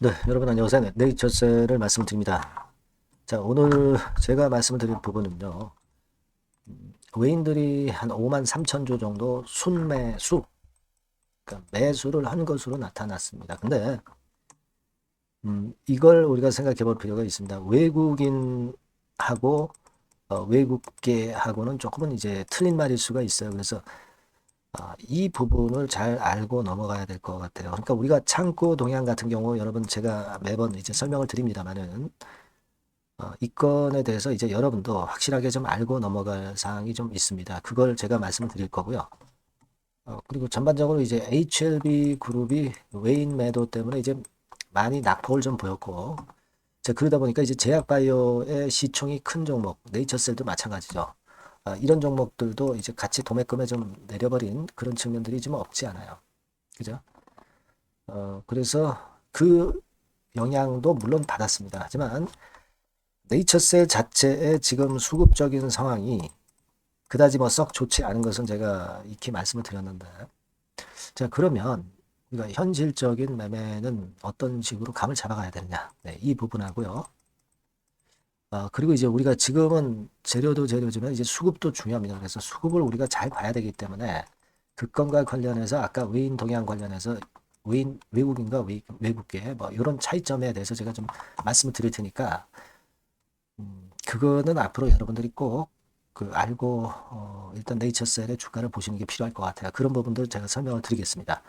네, 여러분 안녕하세요. 네이처셀을 말씀드립니다. 자, 오늘 제가 말씀드릴 부분은요. 음, 외인들이 한 5만 3천 주 정도 순매수, 그러니까 매수를 한 것으로 나타났습니다. 근데 음, 이걸 우리가 생각해 볼 필요가 있습니다. 외국인하고 어, 외국계하고는 조금은 이제 틀린 말일 수가 있어요. 그래서 아, 이 부분을 잘 알고 넘어가야 될 것 같아요. 그러니까 우리가 창고 동향 같은 경우 여러분 제가 매번 이제 설명을 드립니다만은 어, 이 건에 대해서 이제 여러분도 확실하게 좀 알고 넘어갈 사항이 좀 있습니다. 그걸 제가 말씀을 드릴 거고요. 어, 그리고 전반적으로 이제 HLB 그룹이 외인 매도 때문에 이제 많이 낙폭을 좀 보였고 자, 그러다 보니까 이제 제약바이오의 시총이 큰 종목, 네이처셀도 마찬가지죠. 아, 이런 종목들도 이제 같이 도매금에 좀 내려버린 그런 측면들이 좀 없지 않아요. 그죠? 어, 그래서 그 영향도 물론 받았습니다. 하지만 네이처셀 자체의 지금 수급적인 상황이 그다지 뭐 썩 좋지 않은 것은 제가 익히 말씀을 드렸는데 자 그러면 우리가 현실적인 매매는 어떤 식으로 감을 잡아가야 되느냐 네, 이 부분하고요. 아, 그리고 이제 우리가 지금은 재료도 재료지만 이제 수급도 중요합니다. 그래서 수급을 우리가 잘 봐야 되기 때문에 그 건과 관련해서 아까 외인 동향 관련해서 외인 외국인과 외, 외국계 뭐 이런 차이점에 대해서 제가 좀 말씀을 드릴 테니까 음, 그거는 앞으로 여러분들이 꼭 그 알고 어, 일단 네이처셀의 주가를 보시는 게 필요할 것 같아요. 그런 부분들 제가 설명을 드리겠습니다.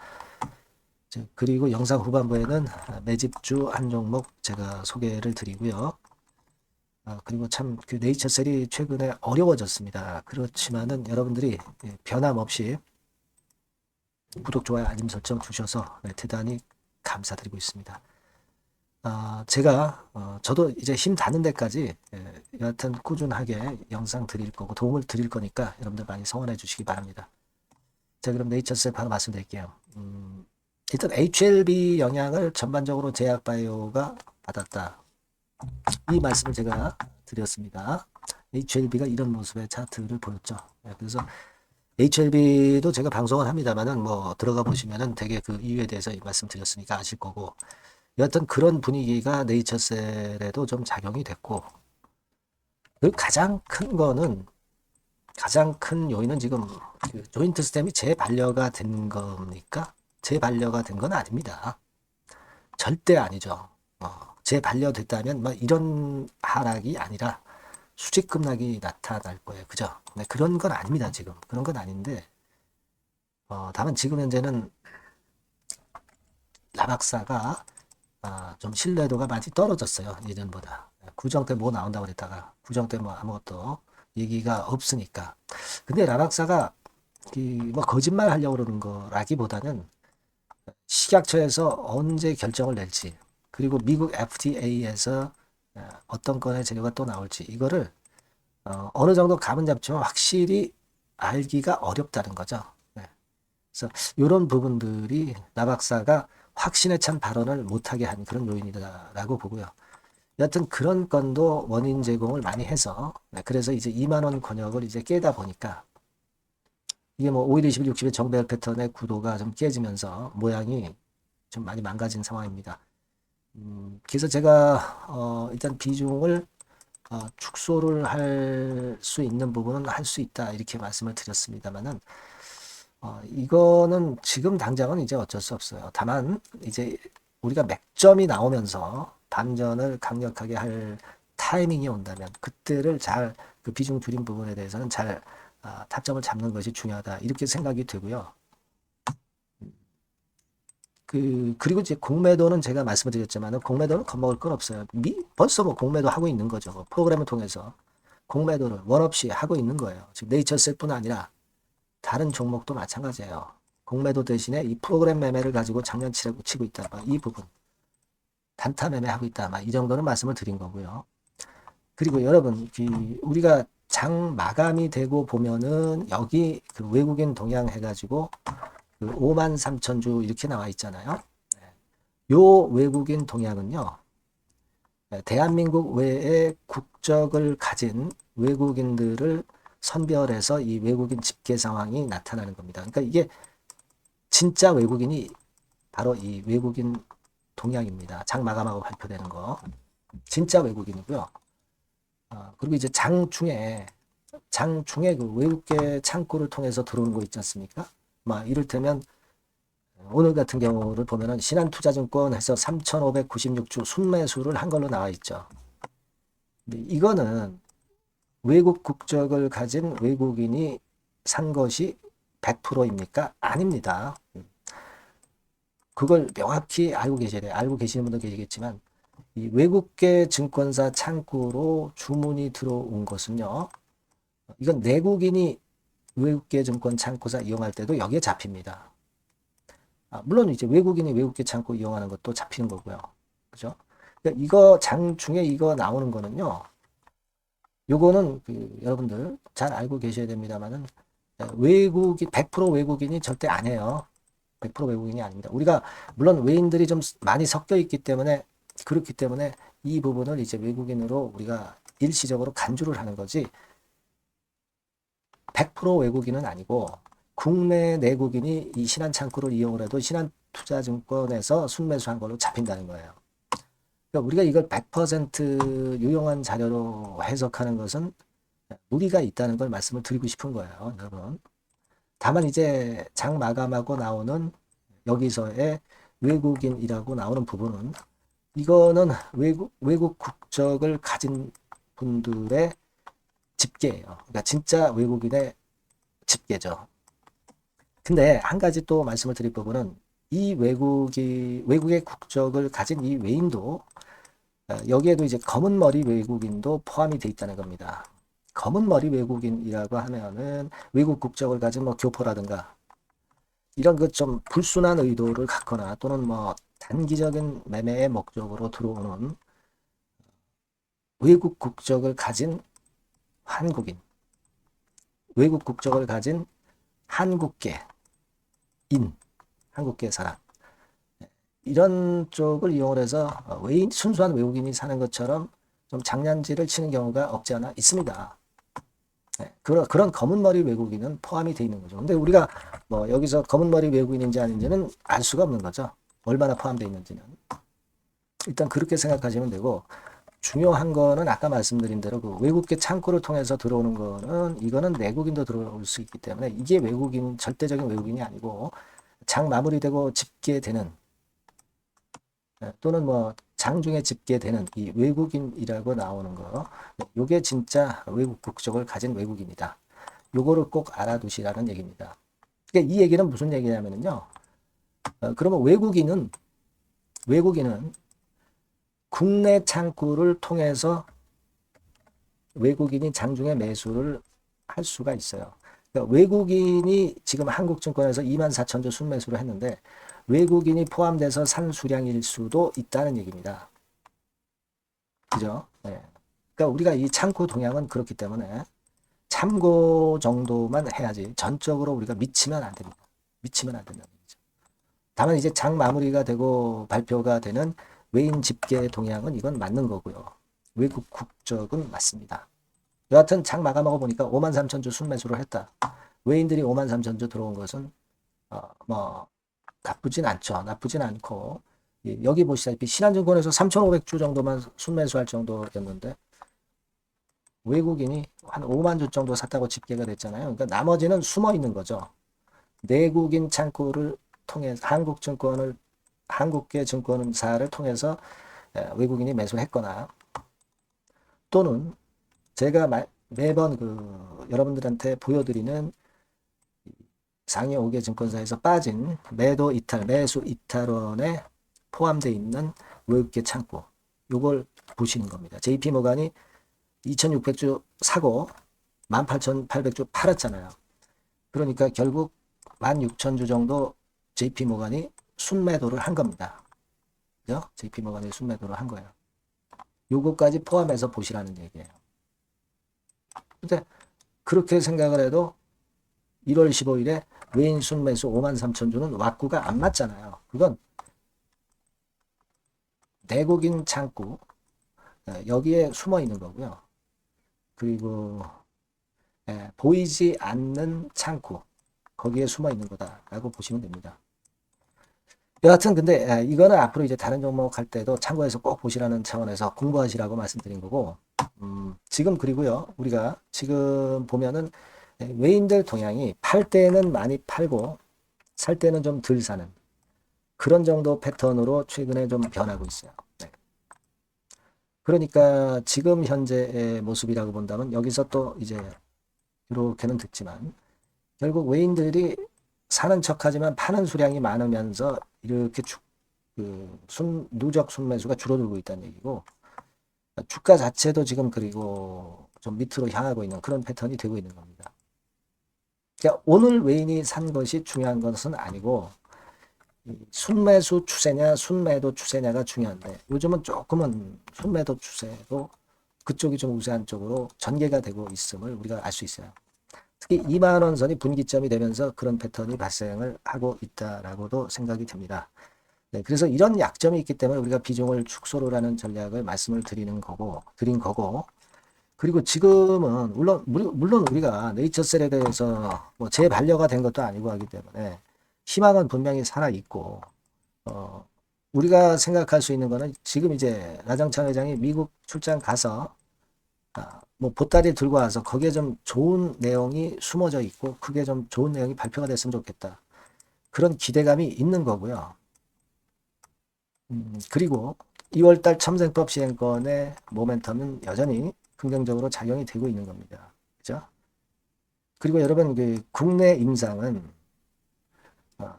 자, 그리고 영상 후반부에는 매집주 한 종목 제가 소개를 드리고요. 아, 그리고 참 그 네이처셀이 최근에 어려워졌습니다. 그렇지만은 여러분들이 예, 변함없이 구독, 좋아요, 알림 설정 주셔서 네, 대단히 감사드리고 있습니다. 아, 제가 어, 저도 이제 힘 닿는 데까지 예, 여하튼 꾸준하게 영상 드릴 거고 도움을 드릴 거니까 여러분들 많이 성원해 주시기 바랍니다. 자 그럼 네이처셀 바로 말씀드릴게요. 음, 일단 HLB 영향을 전반적으로 제약바이오가 받았다. 이 말씀을 제가 드렸습니다. HLB가 이런 모습의 차트를 보였죠. 네, 그래서 HLB도 제가 방송을 합니다만은 뭐 들어가 보시면은 되게 그 이유에 대해서 말씀드렸으니까 아실 거고 여하튼 그런 분위기가 네이처셀에도 좀 작용이 됐고 그 가장 큰 거는 가장 큰 요인은 지금 그 조인트 스템이 재반려가 된 겁니까? 재반려가 된 건 아닙니다. 절대 아니죠. 어. 재반려됐다면 뭐 이런 하락이 아니라 수직 급락이 나타날 거예요. 그죠? 네, 그런 건 아닙니다. 지금 그런 건 아닌데 어, 다만 지금 현재는 라박사가 아, 좀 신뢰도가 많이 떨어졌어요. 예전보다 구정 때 뭐 나온다고 그랬다가 구정 때 뭐 아무것도 얘기가 없으니까 근데 라박사가 뭐 거짓말 하려고 그러는 거라기보다는 식약처에서 언제 결정을 낼지 그리고 미국 FDA에서 어, 어떤 건의 재료가 또 나올지 이거를 어, 어느 정도 감은 잡지만 확실히 알기가 어렵다는 거죠. 네. 그래서 이런 부분들이 나 박사가 확신에 찬 발언을 못하게 한 그런 요인이다라고 보고요. 여하튼 그런 건도 원인 제공을 많이 해서 네, 그래서 이제 2만 원 권역을 이제 깨다 보니까 이게 뭐 5일, 20일, 60일 정배열 패턴의 구도가 좀 깨지면서 모양이 좀 많이 망가진 상황입니다. 음, 그래서 제가 어, 일단 비중을 어, 축소를 할 수 있는 부분은 할 수 있다 이렇게 말씀을 드렸습니다만은 어, 이거는 지금 당장은 이제 어쩔 수 없어요. 다만 이제 우리가 맥점이 나오면서 반전을 강력하게 할 타이밍이 온다면 그때를 잘 그 비중 줄인 부분에 대해서는 잘 아, 타점을 잡는 것이 중요하다 이렇게 생각이 되고요. 그 그리고 이제 공매도는 제가 말씀을 드렸지만은 공매도는 겁먹을 건 없어요. 미, 벌써 뭐 공매도 하고 있는 거죠. 뭐 프로그램을 통해서 공매도를 원 없이 하고 있는 거예요. 지금 네이처셀뿐 아니라 다른 종목도 마찬가지예요. 공매도 대신에 이 프로그램 매매를 가지고 장난치라고 치고 있다. 이 부분 단타 매매하고 있다. 이 정도는 말씀을 드린 거고요. 그리고 여러분 그 우리가 장 마감이 되고 보면은 여기 그 외국인 동향 해가지고 그 5만 3천 주 이렇게 나와 있잖아요. 네. 요 외국인 동향은요. 네, 대한민국 외에 국적을 가진 외국인들을 선별해서 이 외국인 집계 상황이 나타나는 겁니다. 그러니까 이게 진짜 외국인이 바로 이 외국인 동향입니다. 장 마감하고 발표되는 거. 진짜 외국인이고요. 아, 그리고 이제 장 중에 장 중에 그 외국계 창구를 통해서 들어오는 거 있지 않습니까? 막 이를테면 오늘 같은 경우를 보면은 신한투자증권 해서 3,596주 순매수를 한 걸로 나와 있죠. 이거는 외국 국적을 가진 외국인이 산 것이 100%입니까? 아닙니다. 그걸 명확히 알고 계셔야 돼요. 알고 계시는 분도 계시겠지만 이 외국계 증권사 창구로 주문이 들어온 것은요. 이건 내국인이 외국계 증권 창구사 이용할 때도 여기에 잡힙니다. 아, 물론 이제 외국인이 외국계 창구 이용하는 것도 잡히는 거고요. 그죠? 그러니까 이거 장 중에 이거 나오는 거는요. 요거는 그 여러분들 잘 알고 계셔야 됩니다만은 외국인 100% 외국인이 절대 아니에요. 100% 외국인이 아닙니다. 우리가 물론 외인들이 좀 많이 섞여 있기 때문에 그렇기 때문에 이 부분을 이제 외국인으로 우리가 일시적으로 간주를 하는 거지 100% 외국인은 아니고 국내 내국인이 이 신한 창구를 이용을 해도 신한 투자증권에서 순매수한 걸로 잡힌다는 거예요. 그러니까 우리가 이걸 100% 유용한 자료로 해석하는 것은 무리가 있다는 걸 말씀을 드리고 싶은 거예요, 여러분. 다만 이제 장 마감하고 나오는 여기서의 외국인이라고 나오는 부분은 이거는 외국 외국 국적을 가진 분들의 집계예요. 그러니까 진짜 외국인의 집계죠. 근데 한 가지 또 말씀을 드릴 부분은 이 외국이 외국의 국적을 가진 이 외인도 어, 여기에도 이제 검은 머리 외국인도 포함이 돼 있다는 겁니다. 검은 머리 외국인이라고 하면은 외국 국적을 가진 뭐 교포라든가 이런 그 좀 불순한 의도를 갖거나 또는 뭐 단기적인 매매의 목적으로 들어오는 외국 국적을 가진 한국인, 외국 국적을 가진 한국계 인, 한국계 사람 이런 쪽을 이용을 해서 외인 순수한 외국인이 사는 것처럼 좀 장난질을 치는 경우가 없지 않아 있습니다. 네, 그런 그런 검은 머리 외국인은 포함이 돼 있는 거죠. 근데 우리가 뭐 여기서 검은 머리 외국인인지 아닌지는 알 수가 없는 거죠. 얼마나 포함되어 있는지는 일단 그렇게 생각하시면 되고 중요한 거는 아까 말씀드린 대로 그 외국계 창구를 통해서 들어오는 거는 이거는 내국인도 들어올 수 있기 때문에 이게 외국인 절대적인 외국인이 아니고 장 마무리되고 집계되는 예, 또는 뭐 장중에 집계되는 이 외국인이라고 나오는 거 요게 진짜 외국 국적을 가진 외국인이다. 요거를 꼭 알아두시라는 얘기입니다. 그러니까 이 얘기는 무슨 얘기냐면요. 어, 그러면 외국인은 외국인은 국내 창구를 통해서 외국인이 장중에 매수를 할 수가 있어요. 그러니까 외국인이 지금 한국증권에서 2만 4천 주 순매수를 했는데 외국인이 포함돼서 산 수량일 수도 있다는 얘기입니다. 그죠? 네. 그러니까 우리가 이 창구 동향은 그렇기 때문에 참고 정도만 해야지 전적으로 우리가 미치면 안 됩니다. 미치면 안 된다는 얘기죠. 다만 이제 장 마무리가 되고 발표가 되는 외인 집계 동향은 이건 맞는 거고요. 외국 국적은 맞습니다. 여하튼 장 마감하고 보니까 5만 3천 주 순매수를 했다. 외인들이 5만 3천 주 들어온 것은 어, 뭐 나쁘진 않죠. 나쁘진 않고 여기 보시다시피 신한증권에서 3,500주 정도만 순매수할 정도였는데 외국인이 한 5만 주 정도 샀다고 집계가 됐잖아요. 그러니까 나머지는 숨어 있는 거죠. 내국인 창구를 통해 한국증권을 한국계 증권사를 통해서 외국인이 매수를 했거나 또는 제가 매번 그 여러분들한테 보여드리는 상위 5개 증권사에서 빠진 매도 이탈, 매수 이탈원에 포함되어 있는 외국계 창구 요걸 보시는 겁니다. JP 모간이 2600주 사고 18,800주 팔았잖아요. 그러니까 결국 16,000주 정도 JP 모간이 순매도를 한 겁니다. 그죠? JP 모간이 순매도를 한 거예요. 요거까지 포함해서 보시라는 얘기예요. 근데 그렇게 생각을 해도 1월 15일에 외인 순매수 5만 3천 주는 왁구가 안 맞잖아요. 그건 내국인 창구 예, 여기에 숨어 있는 거고요. 그리고 예, 보이지 않는 창구 거기에 숨어 있는 거다라고 보시면 됩니다. 여하튼 근데 에, 이거는 앞으로 이제 다른 종목 할 때도 참고해서 꼭 보시라는 차원에서 공부하시라고 말씀드린 거고 음, 지금 그리고요 우리가 지금 보면은 에, 외인들 동향이 팔 때는 많이 팔고 살 때는 좀 덜 사는 그런 정도 패턴으로 최근에 좀 변하고 있어요. 네. 그러니까 지금 현재의 모습이라고 본다면 여기서 또 이제 이렇게는 듣지만 결국 외인들이 사는 척하지만 파는 수량이 많으면서 이렇게 주, 그 순, 누적 순매수가 줄어들고 있다는 얘기고 주가 자체도 지금 그리고 좀 밑으로 향하고 있는 그런 패턴이 되고 있는 겁니다. 그러니까 오늘 외인이 산 것이 중요한 것은 아니고 이 순매수 추세냐 순매도 추세냐가 중요한데 요즘은 조금은 순매도 추세도 그쪽이 좀 우세한 쪽으로 전개가 되고 있음을 우리가 알 수 있어요. 특히 2만 원 선이 분기점이 되면서 그런 패턴이 발생을 하고 있다라고도 생각이 됩니다. 네, 그래서 이런 약점이 있기 때문에 우리가 비중을 축소를 하는 전략을 말씀을 드리는 거고, 드린 거고, 그리고 지금은 물론 물- 물론 우리가 네이처셀에 대해서 뭐 재반려가 된 것도 아니고 하기 때문에 희망은 분명히 살아 있고, 어, 우리가 생각할 수 있는 거는 지금 이제 나정찬 회장이 미국 출장 가서 아, 뭐 보따리 들고 와서 거기에 좀 좋은 내용이 숨어져 있고 그게 좀 좋은 내용이 발표가 됐으면 좋겠다. 그런 기대감이 있는 거고요. 음, 그리고 2월달 첨생법 시행권의 모멘텀은 여전히 긍정적으로 작용이 되고 있는 겁니다. 그죠? 그리고 여러분 그 국내 임상은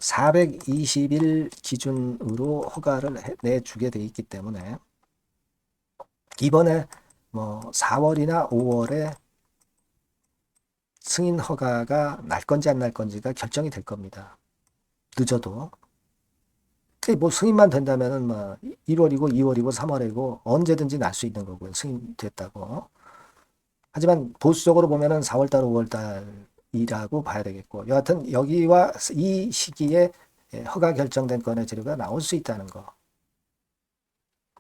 420일 기준으로 허가를 해- 내주게 돼 있기 때문에 이번에 뭐 4월이나 5월에 승인 허가가 날 건지 안 날 건지가 결정이 될 겁니다. 늦어도. 그뭐 승인만 된다면은 뭐 1월이고 2월이고 3월이고 언제든지 날 수 있는 거고요. 승인됐다고. 하지만 보수적으로 보면은 4월달, 5월달이라고 봐야 되겠고. 여하튼 여기와 이 시기에 예, 허가 결정된 건의 재료가 나올 수 있다는 거.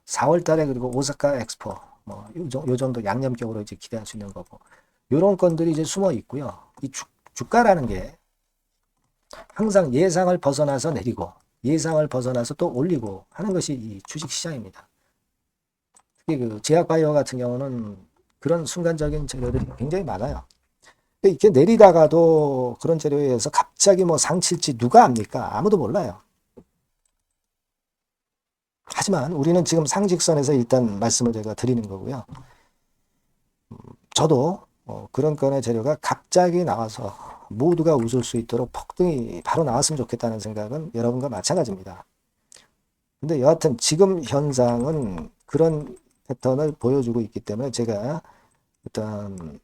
4월 달에 그리고 오사카 엑스포 뭐요 정도 양념격으로 이제 기대할 수 있는 거고 요런 건들이 이제 숨어 있고요. 이 주, 주가라는 게 항상 예상을 벗어나서 내리고 예상을 벗어나서 또 올리고 하는 것이 이 주식 시장입니다. 특히 그 제약바이오 같은 경우는 그런 순간적인 재료들이 굉장히 많아요. 이렇게 내리다가도 그런 재료에 의해서 갑자기 뭐 상칠지 누가 압니까? 아무도 몰라요. 하지만 우리는 지금 상직선에서 일단 말씀을 제가 드리는 거고요. 음, 저도 어, 그런 건의 재료가 갑자기 나와서 모두가 웃을 수 있도록 폭등이 바로 나왔으면 좋겠다는 생각은 여러분과 마찬가지입니다. 근데 여하튼 지금 현상은 그런 패턴을 보여주고 있기 때문에 제가 일단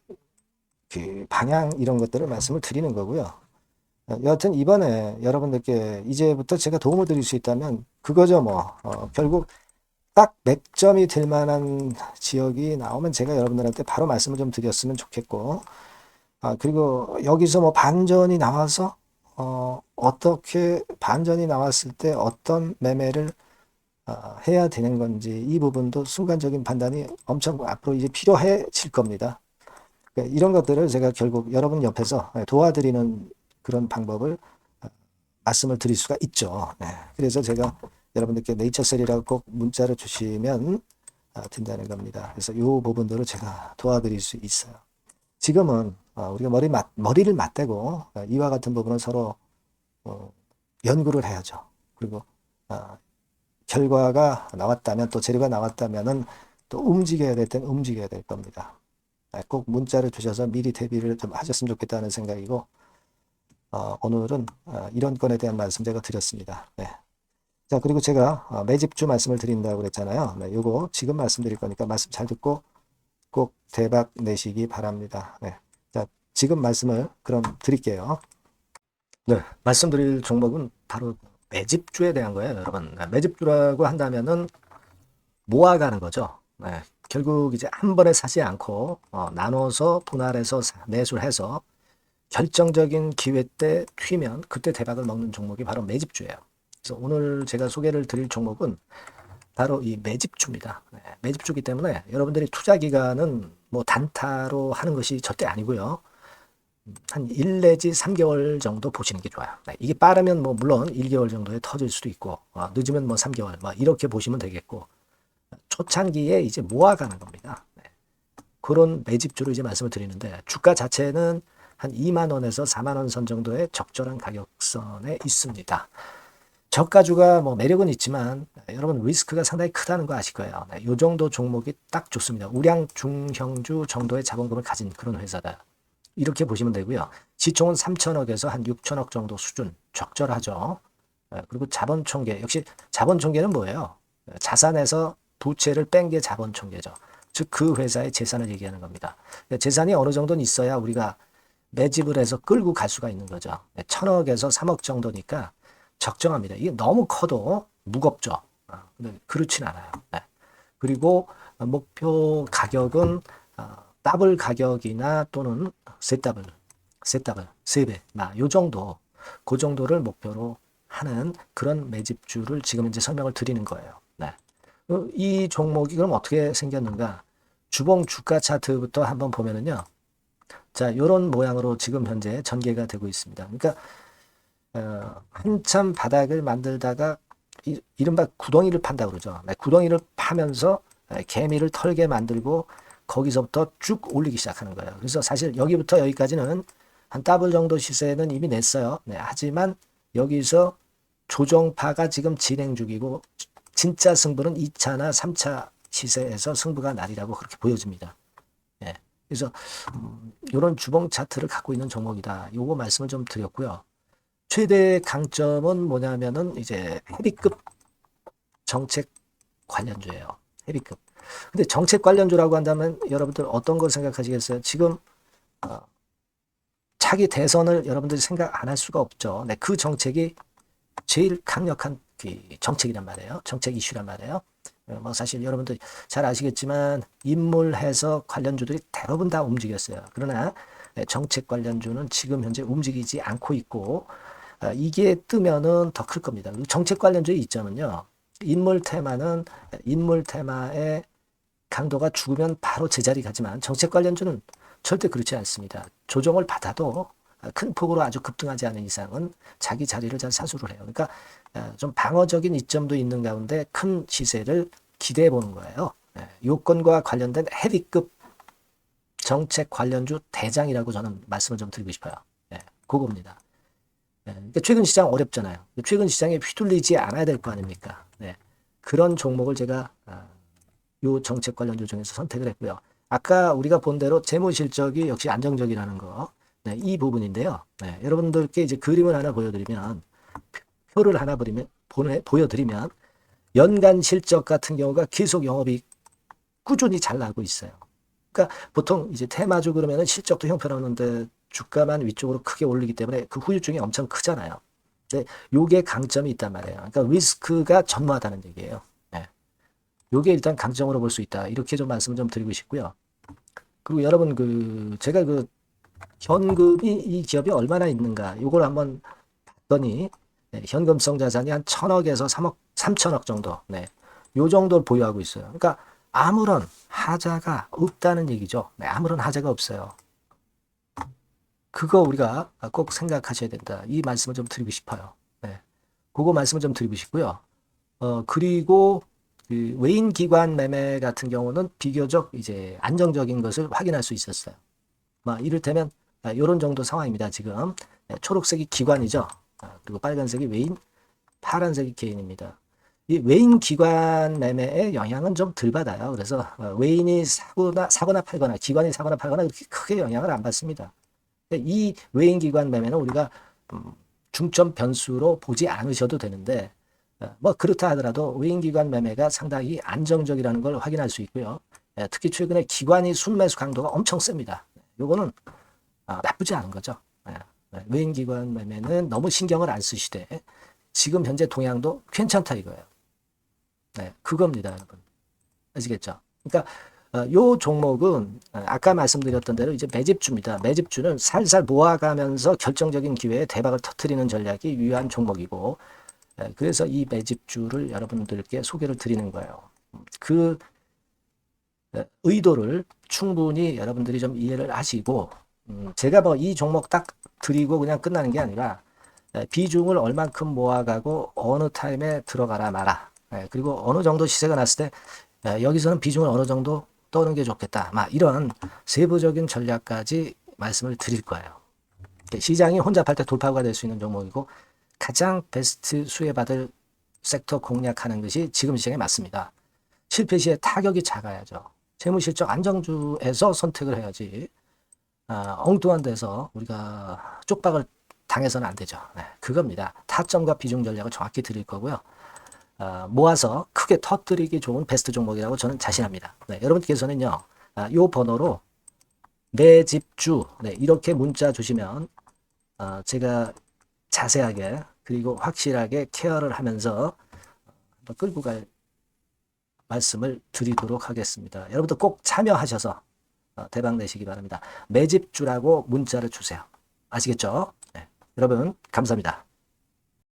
그 방향 이런 것들을 말씀을 드리는 거고요. 어, 여하튼 이번에 여러분들께 이제부터 제가 도움을 드릴 수 있다면 그거죠 뭐 어, 결국 딱 맥점이 될 만한 지역이 나오면 제가 여러분들한테 바로 말씀을 좀 드렸으면 좋겠고 아 그리고 여기서 뭐 반전이 나와서 어, 어떻게 반전이 나왔을 때 어떤 매매를 아, 해야 되는 건지 이 부분도 순간적인 판단이 엄청 앞으로 이제 필요해질 겁니다. 그러니까 이런 것들을 제가 결국 여러분 옆에서 도와드리는 그런 방법을 어, 말씀을 드릴 수가 있죠. 네. 그래서 제가 여러분들께 네이처셀이라고 꼭 문자를 주시면 아, 된다는 겁니다. 그래서 이 부분들을 제가 도와드릴 수 있어요. 지금은 어, 우리가 머리 맞, 머리를 맞대고 어, 이와 같은 부분을 서로 어, 연구를 해야죠. 그리고 어, 결과가 나왔다면 또 재료가 나왔다면은 또 움직여야 될 때는 움직여야 될 겁니다. 네, 꼭 문자를 주셔서 미리 대비를 좀 하셨으면 좋겠다는 생각이고 어, 오늘은 어, 이런 건에 대한 말씀 제가 드렸습니다. 네. 자, 그리고 제가 어, 매집주 말씀을 드린다고 그랬잖아요. 네, 요거 지금 말씀드릴 거니까 말씀 잘 듣고 꼭 대박 내시기 바랍니다. 네. 자, 지금 말씀을 그럼 드릴게요. 네, 말씀드릴 종목은 바로 매집주에 대한 거예요, 여러분. 네, 매집주라고 한다면은 모아가는 거죠. 네, 결국 이제 한 번에 사지 않고 어, 나눠서 분할해서 사- 매수를 해서 결정적인 기회 때 튀면 그때 대박을 먹는 종목이 바로 매집주예요. 그래서 오늘 제가 소개를 드릴 종목은 바로 이 매집주입니다. 네, 매집주기 때문에 여러분들이 투자 기간은 뭐 단타로 하는 것이 절대 아니고요. 한 1 내지 3개월 정도 보시는 게 좋아요. 네, 이게 빠르면 뭐 물론 1개월 정도에 터질 수도 있고 어, 늦으면 뭐 3개월 뭐 이렇게 보시면 되겠고 초창기에 이제 모아가는 겁니다. 네. 그런 매집주로 이제 말씀을 드리는데 주가 자체는 한 2만 원에서 4만 원 선 정도의 적절한 가격선에 있습니다. 저가주가 뭐 매력은 있지만 네, 여러분 리스크가 상당히 크다는 거 아실 거예요. 네, 이 정도 종목이 딱 좋습니다. 우량 중형주 정도의 자본금을 가진 그런 회사다. 이렇게 보시면 되고요. 시총은 3천억에서 한 6천억 정도 수준 적절하죠. 네, 그리고 자본 총계 역시 자본 총계는 뭐예요? 네, 자산에서 부채를 뺀 게 자본 총계죠. 즉 그 회사의 재산을 얘기하는 겁니다. 네, 재산이 어느 정도는 있어야 우리가 매집을 해서 끌고 갈 수가 있는 거죠. 네, 천억에서 3억 정도니까 적정합니다. 이게 너무 커도 무겁죠. 아, 그렇진 않아요. 네. 그리고 목표 가격은 어, 더블 가격이나 또는 세 더블, 세 더블, 세 배, 요 정도, 그 정도를 목표로 하는 그런 매집주를 지금 이제 설명을 드리는 거예요. 네. 어, 이 종목이 그럼 어떻게 생겼는가? 주봉 주가 차트부터 한번 보면은요. 자, 요런 모양으로 지금 현재 전개가 되고 있습니다. 그러니까 어, 한참 바닥을 만들다가 이, 이른바 구덩이를 판다 그러죠. 네, 구덩이를 파면서 네, 개미를 털게 만들고 거기서부터 쭉 올리기 시작하는 거예요. 그래서 사실 여기부터 여기까지는 한 더블 정도 시세는 이미 냈어요. 네, 하지만 여기서 조정파가 지금 진행 중이고 진짜 승부는 2차나 3차 시세에서 승부가 날이라고 그렇게 보여집니다. 예. 그래서 음, 이런 주봉 차트를 갖고 있는 종목이다. 요거 말씀을 좀 드렸고요. 최대 강점은 뭐냐면은 이제 헤비급 정책 관련주예요. 헤비급. 근데 정책 관련주라고 한다면 여러분들 어떤 걸 생각하시겠어요? 지금 어, 차기 대선을 여러분들이 생각 안 할 수가 없죠. 네, 그 정책이 제일 강력한 그 정책이란 말이에요. 정책 이슈란 말이에요. 어, 뭐 사실 여러분들 잘 아시겠지만 인물해서 관련주들이 대부분 다 움직였어요. 그러나 네, 정책 관련주는 지금 현재 움직이지 않고 있고 어, 이게 뜨면은 더 클 겁니다. 정책 관련주의 이점은요. 인물 테마는 인물 테마의 강도가 죽으면 바로 제자리 가지만 정책 관련주는 절대 그렇지 않습니다. 조정을 받아도 큰 폭으로 아주 급등하지 않은 이상은 자기 자리를 잘 사수를 해요. 그러니까 어, 좀 방어적인 이점도 있는 가운데 큰 시세를 기대해 보는 거예요. 예, 요건과 관련된 헤비급 정책 관련주 대장이라고 저는 말씀을 좀 드리고 싶어요. 예, 그겁니다. 예, 그러니까 최근 시장 어렵잖아요. 최근 시장에 휘둘리지 않아야 될 거 아닙니까? 네, 그런 종목을 제가 아, 요 정책 관련주 중에서 선택을 했고요. 아까 우리가 본 대로 재무 실적이 역시 안정적이라는 거, 네, 이 부분인데요. 네, 여러분들께 이제 그림을 하나 보여드리면 표를 하나 보이면 보내, 보여드리면 연간 실적 같은 경우가 계속 영업이 꾸준히 잘 나고 있어요. 그러니까 보통 이제 테마주 그러면은 실적도 형편없는데 주가만 위쪽으로 크게 올리기 때문에 그 후유증이 엄청 크잖아요. 근데 요게 강점이 있단 말이에요. 그러니까 리스크가 전무하다는 얘기예요. 네. 요게 일단 강점으로 볼 수 있다. 이렇게 좀 말씀을 좀 드리고 싶고요. 그리고 여러분 그 제가 그 현금이 이 기업이 얼마나 있는가 요걸 한번 봤더니 네, 현금성 자산이 한 천억에서 3억 3천억 정도 네. 요 정도를 보유하고 있어요. 그러니까 아무런 하자가 없다는 얘기죠. 네, 아무런 하자가 없어요. 그거 우리가 꼭 생각하셔야 된다. 이 말씀을 좀 드리고 싶어요. 네. 그거 말씀을 좀 드리고 싶고요. 어, 그리고 그 외인 기관 매매 같은 경우는 비교적 이제 안정적인 것을 확인할 수 있었어요. 막 이를테면 이런 아, 정도 상황입니다. 지금 네, 초록색이 기관이죠. 아, 그리고 빨간색이 외인, 파란색이 개인입니다. 이 외인 기관 매매의 영향은 좀 덜 받아요. 그래서 어, 외인이 사거나 사거나 팔거나 기관이 사거나 팔거나 그렇게 크게 영향을 안 받습니다. 이 외인 기관 매매는 우리가 음, 중점 변수로 보지 않으셔도 되는데 어, 뭐 그렇다 하더라도 외인 기관 매매가 상당히 안정적이라는 걸 확인할 수 있고요. 예, 특히 최근에 기관이 순매수 강도가 엄청 셉니다. 요거는 아, 나쁘지 않은 거죠. 예, 예, 외인 기관 매매는 너무 신경을 안 쓰시되 지금 현재 동향도 괜찮다 이거예요. 네, 그겁니다, 여러분. 아시겠죠? 그러니까 어, 요 종목은 어, 아까 말씀드렸던 대로 이제 매집주입니다. 매집주는 살살 모아가면서 결정적인 기회에 대박을 터트리는 전략이 유효한 종목이고 예, 그래서 이 매집주를 여러분들께 소개를 드리는 거예요. 그 예, 의도를 충분히 여러분들이 좀 이해를 하시고 음, 제가 뭐 이 종목 딱 드리고 그냥 끝나는 게 아니라 에, 비중을 얼만큼 모아가고 어느 타임에 들어가라 마라. 예, 그리고 어느 정도 시세가 났을 때 에, 여기서는 비중을 어느 정도 떠는 게 좋겠다. 막 이런 세부적인 전략까지 말씀을 드릴 거예요. 시장이 혼잡할 때 돌파구가 될 수 있는 종목이고 가장 베스트 수혜받을 섹터 공략하는 것이 지금 시장에 맞습니다. 실패 시에 타격이 작아야죠. 재무실적 안정주에서 선택을 해야지 아, 엉뚱한 데서 우리가 쪽박을 당해서는 안 되죠. 네, 그겁니다. 타점과 비중 전략을 정확히 드릴 거고요. 아, 모아서 크게 터뜨리기 좋은 베스트 종목이라고 저는 자신합니다. 네, 여러분께서는요, 아, 요 번호로 내 집주 네, 이렇게 문자 주시면 아, 제가 자세하게 그리고 확실하게 케어를 하면서 끌고 갈 말씀을 드리도록 하겠습니다. 여러분들 꼭 참여하셔서 어, 대박 내시기 바랍니다. 매집주라고 문자를 주세요. 아시겠죠? 네. 여러분 감사합니다.